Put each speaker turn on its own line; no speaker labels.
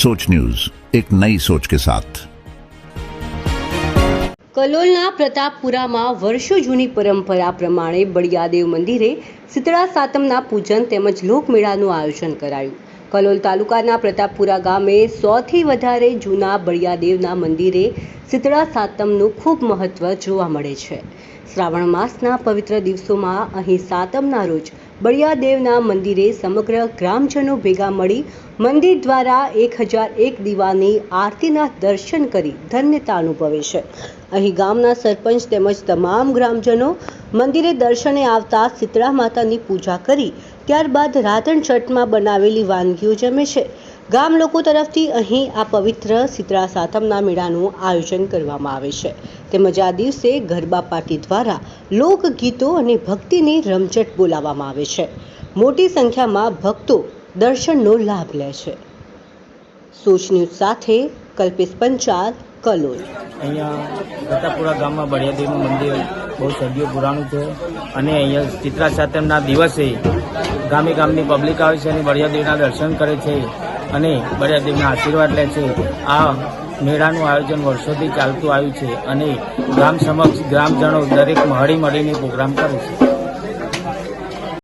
सोच न्यूज एक नई सोच के साथ
કલોલના પ્રતાપપુરામાં વર્ષો જૂની પરંપરા પ્રમાણે બળિયાદેવ મંદિરે શીતળા સાતમના પૂજન તેમજ લોકમેળાનું આયોજન કરાયું કલોલ તાલુકાના પ્રતાપપુરા ગામે સોથી વધારે જૂના બળિયાદેવના મંદિરે શીતળા સાતમનું ખૂબ મહત્વ જોવા મળે છે શ્રાવણ માસના પવિત્ર દિવસોમાં અહીં સાતમના રોજ બળિયાદેવના મંદિરે સમગ્ર ગ્રામજનો ભેગા મળી મંદિર દ્વારા એક હજાર એક દીવાની આરતીના દર્શન કરી ધન્યતા અનુભવે છે. અહીં ગામના સરપંચ તેમજ તમામ ગ્રામજનો મંદિરે દર્શને આવતા શીતળા માતાની પૂજા કરી, ત્યારબાદ રાધણ છઠમાં બનાવેલી વાનગીઓ જમે છે. ગામ લોકો તરફથી અહીં આ પવિત્ર સિત્રા સાતમના મેળાનું આયોજન કરવામાં આવે છે. તેમજ આ દિવસે ગરબા પાર્ટી દ્વારા લોકગીતો અને ભક્તિની રમઝટ બોલાવવામાં આવે છે. મોટી સંખ્યામાં ભક્તો દર્શનનો લાભ લે છે. સોચ ન્યૂઝ સાથે કલ્પેશ પંચાલ, કલોલ.
અહીંયા ગતાપુરા ગામમાં બળિયાદેવનું મંદિર બહુ સદીઓ પુરાણું છે અને અહીંયા ચિત્રા સાતમના દિવસે ગામે ગામની પબ્લિક આવે છે અને બળિયાદેવના દર્શન કરે છે. અને બળિયાદેવના આશીર્વાદ લે છે. આ મેળાનું આયોજન વર્ષોથી ચાલતું આવ્યું છે અને ગામ સમક્ષ ગ્રામજનો દરેક મહળી મળીને પ્રોગ્રામ કરે છે.